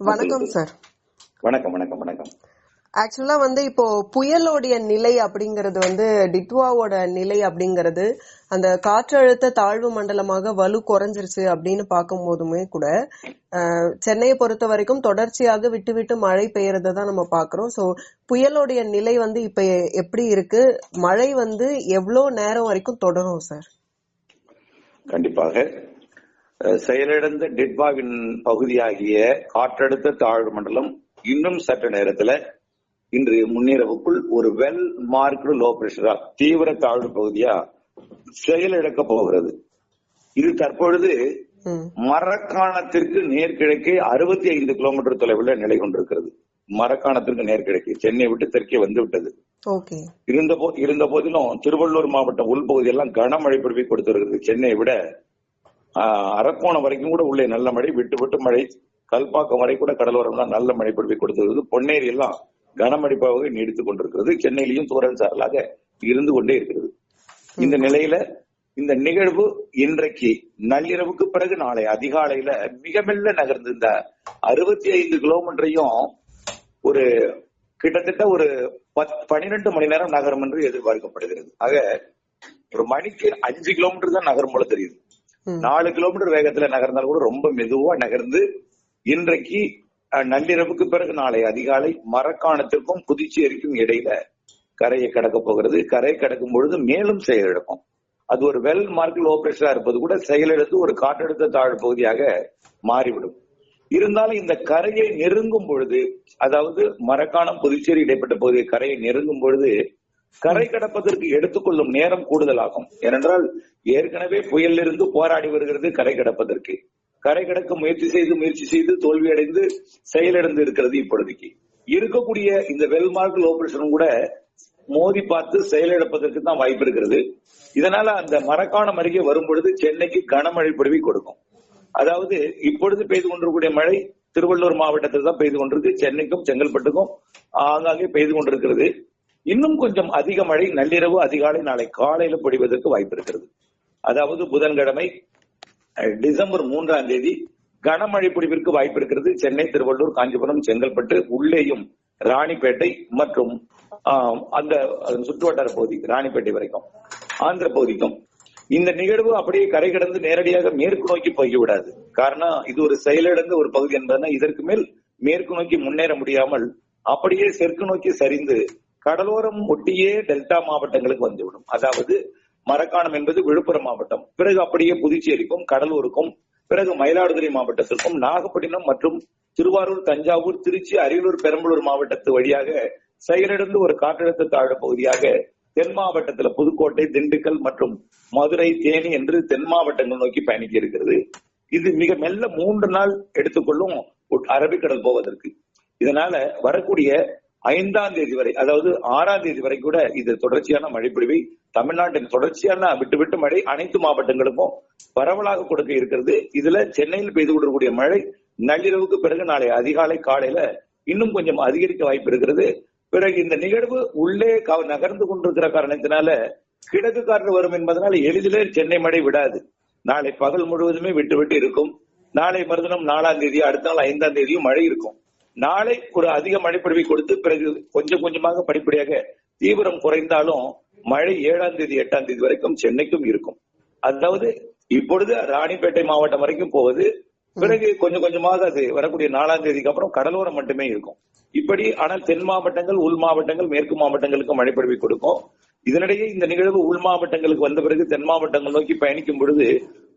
வணக்கம் சார். வணக்கம் வணக்கம் வணக்கம். ஆக்சுவலா வந்து இப்போ புயலோடைய நிலை அப்படிங்கிறது வந்து டிட்வாவோட நிலை அப்படிங்கிறது அந்த காற்றழுத்த தாழ்வு மண்டலமாக வலு குறைஞ்சிருச்சு அப்படின்னு பார்க்கும்போதுமே கூட சென்னையை பொறுத்த வரைக்கும் தொடர்ச்சியாக விட்டு விட்டு மழை பெய்யறதை தான் நம்ம பாக்குறோம் ஸோ புயலோடைய நிலை வந்து இப்ப எப்படி இருக்கு? மழை வந்து எவ்வளோ நேரம் வரைக்கும் தொடரும் சார்? கண்டிப்பாக. செயலிழந்த டிட்வாவின் பகுதியாகிய காற்றழுத்த தாழ்வு மண்டலம் இன்னும் சற்று நேரத்துல இன்று முன்னிரவுக்குள் ஒரு வெல் மார்க்டு லோ பிரஷரா தீவிர தாழ்வு பகுதியா செயலிழக்க போகிறது. இது தற்பொழுது மரக்காணத்திற்கு நேர்கிழக்கே அறுபத்தி ஐந்து கிலோமீட்டர் தொலைவில் நிலை கொண்டிருக்கிறது. மரக்காணத்திற்கு நேர்கிழக்கு சென்னை விட்டு தெற்கே வந்து விட்டது. இருந்த இருந்த போதிலும் திருவள்ளூர் மாவட்டம் உள்பகுதியெல்லாம் கனமழை பொழிவை கொடுத்திருக்கிறது. சென்னையை விட அரக்கோணம் வரைக்கும் கூட உள்ளே நல்ல மழை விட்டு விட்டு மழை. கல்பாக்கம் வரை கூட கடலோரம் தான் நல்ல மழை பொழிவை கொடுத்திருக்கிறது பொன்னேரி எல்லாம் கனமழை பகுதி நீடித்துக் கொண்டிருக்கிறது. சென்னையிலையும் தூரல் சாரலாக இருந்து கொண்டே இருக்கிறது. இந்த நிலையில இந்த நிகழ்வு இன்றைக்கு நள்ளிரவுக்கு பிறகு நாளை அதிகாலையில மிக மெல்ல நகர்ந்து இந்த அறுபத்தி ஐந்து கிலோமீட்டரையும் ஒரு கிட்டத்தட்ட ஒரு பத் பனிரெண்டு மணி நேரம் நகரும் என்று எதிர்பார்க்கப்படுகிறது. ஆக ஒரு மணிக்கு அஞ்சு கிலோமீட்டர் தான் நகரும் போல தெரியுது. நாலு கிலோமீட்டர் வேகத்துல நகர்ந்தாலும் கூட ரொம்ப மெதுவா நகர்ந்து இன்றைக்கு நள்ளிரவுக்கு பிறகு நாளை அதிகாலை மரக்காணத்திற்கும் புதுச்சேரிக்கும் இடையில கரையை கடக்க போகிறது. கரை கடக்கும் பொழுது மேலும் செயலிழக்கும் அது ஒரு வெல் மார்க் ஓபரேஷனா இருப்பது கூட செயலிழந்து ஒரு காற்றழுத்த தாழ்வு பகுதியாக மாறிவிடும். இருந்தாலும் இந்த கரையை நெருங்கும் பொழுது அதாவது மரக்காணம் புதுச்சேரி இடைப்பட்ட பகுதியை கரையை நெருங்கும் பொழுது கரை கடப்பதற்கு எடுத்துக்கொள்ளும் நேரம் கூடுதலாகும். ஏனென்றால் ஏற்கனவே புயலிலிருந்து போராடி வருகிறது கரை கடப்பதற்கு. கரை கடக்க முயற்சி செய்து முயற்சி செய்து தோல்வியடைந்து செயலிழந்து இருக்கிறது இப்பொழுதைக்கு. இருக்கக்கூடிய இந்த வெல்மார்க் ஆபரேஷனும் கூட மோதி பார்த்து செயலிழப்பதற்கு தான் வாய்ப்பு இருக்கிறது. இதனால அந்த மரக்காணம் அருகே வரும் பொழுது சென்னைக்கு கனமழை பொழிவை கொடுக்கும். அதாவது இப்பொழுது பெய்து கொண்டிருக்கூடிய மழை திருவள்ளூர் மாவட்டத்தில் தான் பெய்து கொண்டிருக்கு. சென்னைக்கும் செங்கல்பட்டுக்கும் ஆங்காங்கே பெய்து கொண்டிருக்கிறது. இன்னும் கொஞ்சம் அதிக மழை நள்ளிரவு அதிகாலை நாளை காலையில பொழிவதற்கு வாய்ப்பு இருக்கிறது அதாவது புதன்கிழமை டிசம்பர் மூன்றாம் தேதி கனமழை பொழிவிற்கு வாய்ப்பு இருக்கிறது சென்னை திருவள்ளூர் காஞ்சிபுரம் செங்கல்பட்டு உள்ளேயும் ராணிப்பேட்டை மற்றும் அந்த சுற்றுவட்டார பகுதி ராணிப்பேட்டை வரைக்கும் ஆந்திர பகுதிக்கும். இந்த நிகழ்வு அப்படியே கரை கடந்து நேரடியாக மேற்கு நோக்கி போய்விடாது. காரணம் இது ஒரு செயலிழந்த ஒரு பகுதி என்பதுனா இதற்கு மேல் மேற்கு நோக்கி முன்னேற முடியாமல் அப்படியே செற்கு நோக்கி சரிந்து கடலோரம் ஒட்டியே டெல்டா மாவட்டங்களுக்கு வந்துவிடும். அதாவது மரக்காணம் என்பது விழுப்புரம் மாவட்டம். பிறகு அப்படியே புதுச்சேரிக்கும் கடலூருக்கும் பிறகு மயிலாடுதுறை மாவட்டத்திற்கும் நாகப்பட்டினம் மற்றும் திருவாரூர் தஞ்சாவூர் திருச்சி அரியலூர் பெரம்பலூர் மாவட்டத்து வழியாக செயலிழந்து ஒரு காற்றழுத்த தாழ்வு பகுதியாக தென் மாவட்டத்தில் புதுக்கோட்டை திண்டுக்கல் மற்றும் மதுரை தேனி என்று தென் மாவட்டங்கள் நோக்கி பயணிக்க இருக்கிறது. இது மிக மெல்ல மூன்று நாள் எடுத்துக்கொள்ளும் அரபிக்கடல் போவதற்கு. இதனால வரக்கூடிய ஐந்தாம் தேதி வரை அதாவது ஆறாம் தேதி வரை கூட இது தொடர்ச்சியான மழை பொழிவை தமிழ்நாட்டின் தொடர்ச்சியான விட்டு விட்டு மழை அனைத்து மாவட்டங்களுக்கும் பரவலாக கொடுக்க இருக்கிறது. இதுல சென்னையில் பெய்து கொண்டிருக்கூடிய மழை நள்ளிரவுக்கு பிறகு நாளை அதிகாலை காலையில இன்னும் கொஞ்சம் அதிகரிக்க வாய்ப்பு இருக்கிறது. பிறகு இந்த நிகழ்வு உள்ளே க- நகர்ந்து கொண்டிருக்கிற காரணத்தினால கிழக்கு காற்று வரும் என்பதனால் எளிதிலே சென்னை மழை விடாது. நாளை பகல் முழுவதுமே விட்டு விட்டு இருக்கும். நாளை மறுதினம் நாலாம் தேதி அடுத்த நாள் ஐந்தாம் தேதியும் மழை இருக்கும். நாளை ஒரு அதிக மழைப்பொழிவை கொடுத்து பிறகு கொஞ்சம் கொஞ்சமாக படிப்படியாக தீவிரம் குறைந்தாலும் மழை ஏழாம் தேதி எட்டாம் தேதி வரைக்கும் சென்னைக்கும் இருக்கும். அதாவது இப்பொழுது ராணிப்பேட்டை மாவட்டம் வரைக்கும் போவது பிறகு கொஞ்சம் கொஞ்சமாக அது வரக்கூடிய நாலாம் தேதிக்கு அப்புறம் கடலோரம் மட்டுமே இருக்கும். இப்படி ஆனால் தென் மாவட்டங்கள் உள் மாவட்டங்கள் மேற்கு மாவட்டங்களுக்கு மழைப்பொழிவை கொடுக்கும். இதனிடையே இந்த நிகழ்வு உள் மாவட்டங்களுக்கு வந்த பிறகு தென் மாவட்டங்கள் நோக்கி பயணிக்கும் பொழுது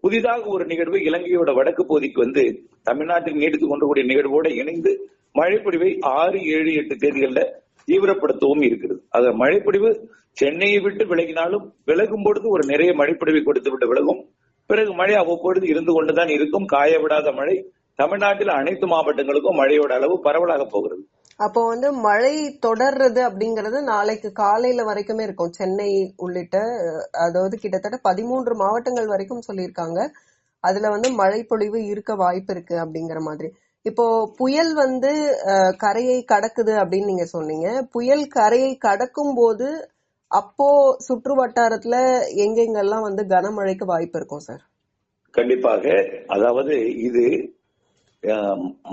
புதிதாக ஒரு நிகழ்வு இலங்கையோட வடக்கு பகுதிக்கு வந்து தமிழ்நாட்டில் நீடித்துக் கொண்டிருக்கூடிய நிகழ்வோடு இணைந்து மழைப்பொழிவை ஆறு ஏழு எட்டு தேதிகள்ல தீவிரப்படுத்தவும் இருக்கிறது. அது மழைப்பொழிவு சென்னையை விட்டு விலகினாலும் விலகும் பொழுது ஒரு நிறைய மழைப்பொழிவை கொடுத்து விட்டு விலகும். பிறகு மழை அவ்வப்பொழுது இருந்து கொண்டுதான் இருக்கும். காய விடாத மழை தமிழ்நாட்டில் அனைத்து மாவட்டங்களுக்கும் மழையோட அளவு பரவலாக போகிறது. அப்போ வந்து மழை தொடர்றது அப்படிங்கறது நாளைக்கு காலையில வரைக்குமே இருக்கும். சென்னை உள்ளிட்ட அதாவது கிட்டத்தட்ட பதிமூன்று மாவட்டங்கள் வரைக்கும் சொல்லியிருக்காங்க. அதுல வந்து மழை பொழிவு இருக்க வாய்ப்பு இருக்கு அப்படிங்கிற மாதிரி. இப்போ புயல் வந்து அஹ், கரையை கடக்குது அப்படின்னு நீங்க சொன்னீங்க. புயல் கரையை கடக்கும் போது அப்போ சுற்று வட்டாரத்துல எங்கெங்கெல்லாம் வந்து கனமழைக்கு வாய்ப்பு இருக்கும் சார்? கண்டிப்பாக. அதாவது இது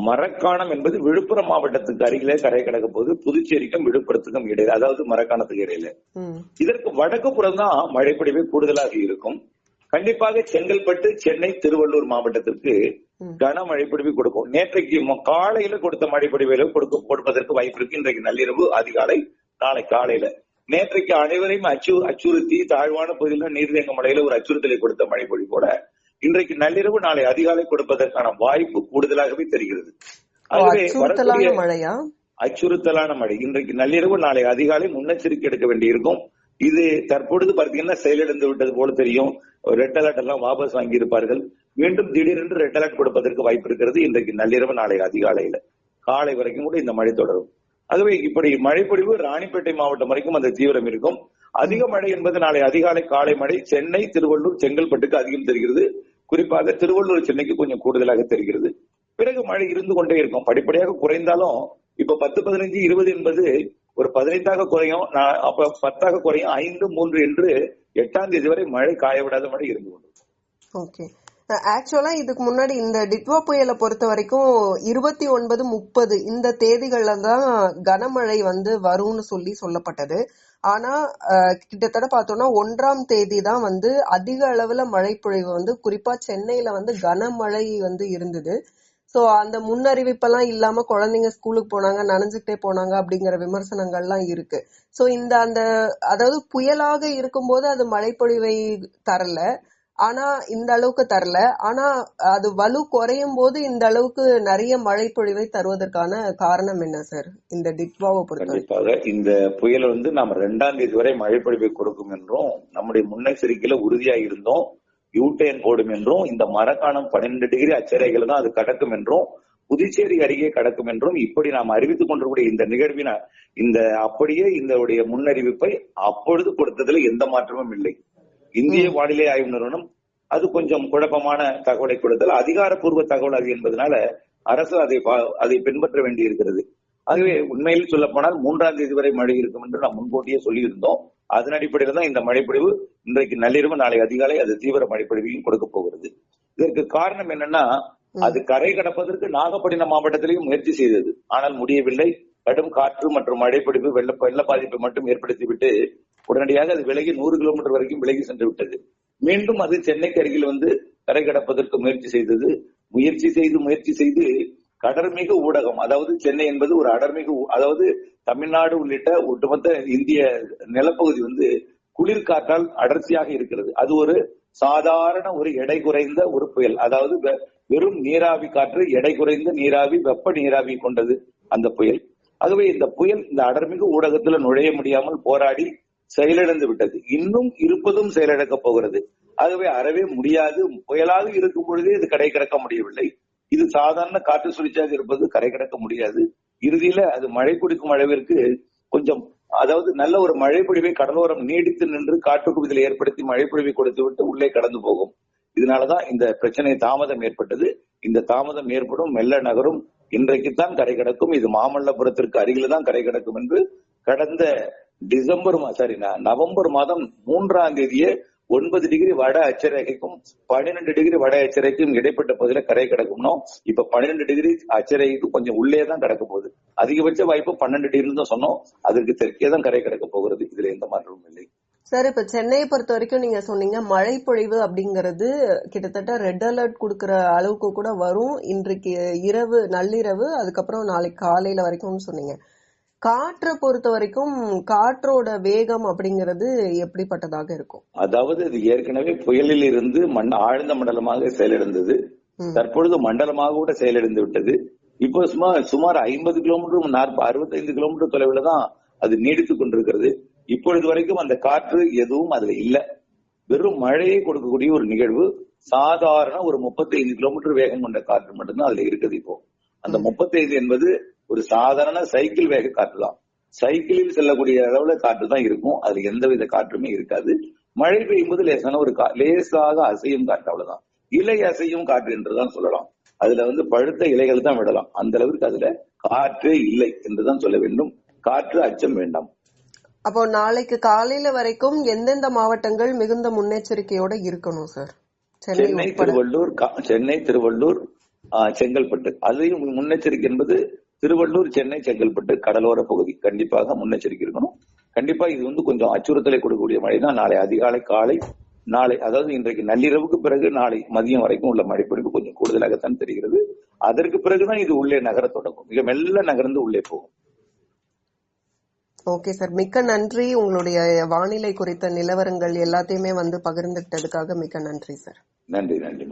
மரக்காணம் என்பது விழுப்புரம் மாவட்டத்துக்கு அருகிலே கரை கடக்க போது புதுச்சேரிக்கும் விழுப்புரத்துக்கும் இடையில அதாவது மரக்காணத்துக்கு இடையில. இதற்கு வடக்கு புறம் தான் மழைப்பொழிவு கூடுதலாக இருக்கும். கண்டிப்பாக செங்கல்பட்டு சென்னை திருவள்ளூர் மாவட்டத்திற்கு ம். கனமழை பொழிவு கொடுக்கும். நேற்றைக்கு காலையில கொடுத்த மழை பொழிவுகளை கொடுக்க கொடுப்பதற்கு வாய்ப்பு இருக்கு. இன்றைக்கு நள்ளிரவு அதிகாலை நாளை காலையில. நேற்றைக்கு அனைவரையும் அச்சு அச்சுறுத்தி தாழ்வான பகுதியில் நீர்தேங்க மழையில ஒரு அச்சுறுத்தலை கொடுத்த மழை பொழிவு கூட இன்றைக்கு நள்ளிரவு நாளை அதிகாலை கொடுப்பதற்கான வாய்ப்பு கூடுதலாகவே தெரிகிறது. ஆகவே வரக்கூடிய மழையா? அச்சுறுத்தலான மழை. இன்றைக்கு நள்ளிரவு நாளை அதிகாலை முன்னெச்சரிக்கை எடுக்க வேண்டியிருக்கும். இது தற்பொழுது பார்த்தீங்கன்னா செயலிழந்து விட்டது போல தெரியும். ரெட் அலர்ட் எல்லாம் வாபஸ் வாங்கி இருப்பார்கள் மீண்டும் திடீரென்று ரெட் அலர்ட் கொடுப்பதற்கு வாய்ப்பு இருக்கிறது இன்றைக்கு நள்ளிரவு நாளை அதிகாலையில. காலை வரைக்கும் கூட இந்த மழை தொடரும். ஆகவே இப்படி மழைப்பொழிவு ராணிப்பேட்டை மாவட்டம் வரைக்கும் அந்த தீவிரம் இருக்கும். அதிக மழை என்பது நாளை அதிகாலை காலை மழை சென்னை திருவள்ளூர் செங்கல்பட்டுக்கு அதிகம் தெரிகிறது. குறிப்பாக திருவள்ளூர் சென்னைக்கு கொஞ்சம் கூடுதலாக தெரிகிறது. பிறகு மழை இருந்து கொண்டே இருக்கும். படிப்படியாக குறைந்தாலும் இப்ப பத்து பதினஞ்சு இருபது என்பது ஒரு பதினைந்தாக குறையும். அப்ப பத்தாக குறையும். ஐந்து மூன்று என்று எட்டாம் தேதி வரை மழை காய விடாத மழை இருந்து கொண்டு ஓகே. ஆக்சுவலா இதுக்கு முன்னாடி இந்த டிட்வா புயலை பொறுத்த வரைக்கும் இருபத்தி ஒன்பது முப்பது இந்த தேதிகள்ல தான் கனமழை வந்து வரும்னு சொல்லி சொல்லப்பட்டது. ஆனா கிட்டத்தட்ட பார்த்தோம்னா ஒன்றாம் தேதி தான் வந்து அதிக அளவுல மழை பொழிவு வந்து குறிப்பா சென்னையில வந்து கனமழை வந்து இருந்தது. சோ அந்த முன்னறிவிப்பெல்லாம் இல்லாம குழந்தைங்க ஸ்கூலுக்கு போனாங்க நனைஞ்சுக்கிட்டே போனாங்க அப்படிங்கிற விமர்சனங்கள்லாம் இருக்கு. சோ இந்த அந்த அதாவது புயலாக இருக்கும்போது அது மழைப்பொழிவை தரல. ஆனா இந்த அளவுக்கு தரல. ஆனா அது வலு குறையும் போது இந்த அளவுக்கு நிறைய மழைப்பொழிவை தருவதற்கான காரணம் என்ன சார்? இந்த டிட்வாவை பொறுத்த கண்டிப்பாக. இந்த புயல் வந்து நாம் ரெண்டாம் தேதி வரை மழை பொழிவை கொடுக்கும் என்றும் நம்முடைய முன்னெச்சரிக்கையில உறுதியா இருந்தோம். யூடேன் போடும் என்றும் இந்த மரக்காணம் பன்னெண்டு டிகிரி அச்சரைகள் தான் அது கடக்கும் என்றும் புதுச்சேரி அருகே கடக்கும் என்றும் இப்படி நாம் அறிவித்துக் கொண்டிருக்கூடிய இந்த நிகழ்வின இந்த அப்படியே இந்த உடைய முன்னறிவிப்பை அப்பொழுது கொடுத்ததுல எந்த மாற்றமும் இல்லை. இந்திய வானிலை ஆய்வு நிறுவனம் அது கொஞ்சம் குழப்பமான தகவலை கொடுத்தல் அதிகாரப்பூர்வ தகவல் அது என்பதனால அரசு அதை அதை பின்பற்ற வேண்டி இருக்கிறது ஆகவே உண்மையில் சொல்ல போனால் மூன்றாம் தேதி வரை மழை இருக்கும் என்று நாம் முன்கூட்டியே சொல்லியிருந்தோம். அதன் அடிப்படையில் தான் இந்த மழைப்பொழிவு இன்றைக்கு நள்ளிரவு நாளை அதிகாலை அது தீவிர மழைப்பொழிவையும் கொடுக்க போகிறது. இதற்கு காரணம் என்னன்னா அது கரை கடப்பதற்கு நாகப்பட்டினம் மாவட்டத்திலேயும் முயற்சி செய்தது. ஆனால் முடியவில்லை. கடும் காற்று மற்றும் மழைப்பொழிவு வெள்ள வெள்ள பாதிப்பை மட்டும் ஏற்படுத்திவிட்டு உடனடியாக அது விலகி நூறு கிலோமீட்டர் வரைக்கும் விலகி சென்று விட்டது. மீண்டும் அது சென்னைக்கு அருகில் வந்து கரை கடப்பதற்கு முயற்சி செய்தது. முயற்சி செய்து முயற்சி செய்து கடர்மிகு ஊடகம் அதாவது சென்னை என்பது ஒரு அடர்மிகு அதாவது தமிழ்நாடு உள்ளிட்ட ஒட்டுமொத்த இந்திய நிலப்பகுதி வந்து குளிர்காற்றால் அடர்த்தியாக இருக்கிறது. அது ஒரு சாதாரண ஒரு எடை குறைந்த ஒரு புயல். அதாவது வெ- வெறும் நீராவி காற்று எடை குறைந்த நீராவி வெப்ப நீராவி கொண்டது அந்த புயல். ஆகவே இந்த புயல் இந்த அடர்மிகு ஊடகத்துல நுழைய முடியாமல் போராடி செயலிழந்து விட்டது. இன்னும் இருப்பதும் செயலிழக்கப் போகிறது. ஆகவே அறவே முடியாது. புயலாக இருக்கும் பொழுதே இது கடை கடக்க முடியவில்லை. இது சாதாரண காற்று சுழிச்சாக இருப்பது கரை கடக்க முடியாது. இறுதியில அது மழை குடிக்கும் அளவிற்கு கொஞ்சம் அதாவது நல்ல ஒரு மழை பொழிவை கடலோரம் நீடித்து நின்று காற்று குவிதலை ஏற்படுத்தி மழை பொழிவை கொடுத்து விட்டு உள்ளே கடந்து போகும். இதனாலதான் இந்த பிரச்சனை தாமதம் ஏற்பட்டது. இந்த தாமதம் ஏற்படும் மெல்ல நகரும். இன்றைக்குத்தான் கரை கடக்கும். இது மாமல்லபுரத்திற்கு அருகில தான் கரை கிடக்கும் என்று கடந்த டிசம்பர் சாரி நவம்பர் மாதம் மூன்றாம் தேதியே ஒன்பது டிகிரி வட அச்சரேகைக்கும் பன்னிரெண்டு டிகிரி வட அச்சரேகைக்கும் இடைப்பட்ட பகுதியில கரை கிடக்கும்னோ இப்ப பன்னிரெண்டு டிகிரி அச்சரேகைக்கு கொஞ்சம் உள்ளே தான் கிடக்க போகுது. அதிகபட்ச வாய்ப்பு பன்னெண்டு டிகிரி தான் சொன்னோம். அதற்கு தெற்கே தான் கரை கிடக்க போகிறது. இதுல எந்த மாற்றமும் இல்லை. சார் இப்ப சென்னையை பொறுத்த வரைக்கும் நீங்க சொன்னீங்க மழை பொழிவு அப்படிங்கிறது கிட்டத்தட்ட ரெட் அலர்ட் கொடுக்கற அளவுக்கு கூட வரும். இன்றைக்கு இரவு நள்ளிரவு அதுக்கப்புறம் நாளைக்கு காலையில வரைக்கும்னு சொன்னீங்க. காற்றை பொறுத்த வரைக்கும் காற்றோட வேகம் அப்படிங்கிறது எப்படிப்பட்டதாக இருக்கும்? அதாவது இது ஏற்கனவே புயலில் இருந்து மண் ஆழ்ந்த மண்டலமாக செயலிழந்தது. தற்பொழுது மண்டலமாக கூட செயலிழந்து விட்டது. இப்போ சுமார் சுமார் ஐம்பது கிலோமீட்டர் நாற்பது அறுபத்தைந்து கிலோமீட்டர் தொலைவில் தான் அது நீடித்துக் கொண்டிருக்கிறது. இப்பொழுது வரைக்கும் அந்த காற்று எதுவும் அதுல இல்ல. வெறும் மழையை கொடுக்கக்கூடிய ஒரு நிகழ்வு சாதாரண ஒரு 35 கிலோமீட்டர் வேகம் கொண்ட காற்று மட்டும்தான் அதுல இருக்குது இப்போ. அந்த 35 என்பது ஒரு சாதாரண சைக்கிள் வேக காற்று தான். சைக்கிளில் செல்லக்கூடிய அளவுல காற்று தான் இருக்கும். அதுல எந்தவித காற்றுமே இருக்காது. மழை பெய்யும் போது லேசான ஒரு லேசாக அசையும் காற்று அவ்வளவுதான். இலை அசையும் காற்று என்றுதான் சொல்லலாம். அதுல வந்து பழுத்த இலைகள் தான் விடலாம். அந்த அளவிற்கு அதுல காற்றே இல்லை என்றுதான் சொல்ல வேண்டும். காற்று அச்சம் வேண்டாம். அப்போ நாளைக்கு காலையில வரைக்கும் எந்தெந்த மாவட்டங்கள் மிகுந்த முன்னெச்சரிக்கையோட இருக்கணும் சார்? சென்னை திருவள்ளூர் சென்னை திருவள்ளூர் செங்கல்பட்டு. அதையும் முன்னெச்சரிக்கை என்பது திருவள்ளூர் சென்னை செங்கல்பட்டு கடலோர பகுதி கண்டிப்பாக முன்னெச்சரிக்கை இருக்கணும். கண்டிப்பா இது வந்து கொஞ்சம் அச்சுறுத்தலை கொடுக்கக்கூடிய மழை தான். நாளை அதிகாலை காலை நாளை அதாவது இன்றைக்கு நள்ளிரவுக்கு பிறகு நாளை மதியம் வரைக்கும் உள்ள மழைப்பொழிவு கொஞ்சம் கூடுதலாகத்தான் தெரிகிறது. அதற்கு பிறகுதான் இது உள்ளே நகர தொடங்கும். மிக மெல்ல நகர்ந்து உள்ளே போகும். Okay sir. மிக்க நன்றி. உங்களுடைய வானிலை குறித்த நிலவரங்கள் எல்லாத்தையுமே வந்து பகிர்ந்துகிட்டதுக்காக மிக்க நன்றி சார். நன்றி நன்றி.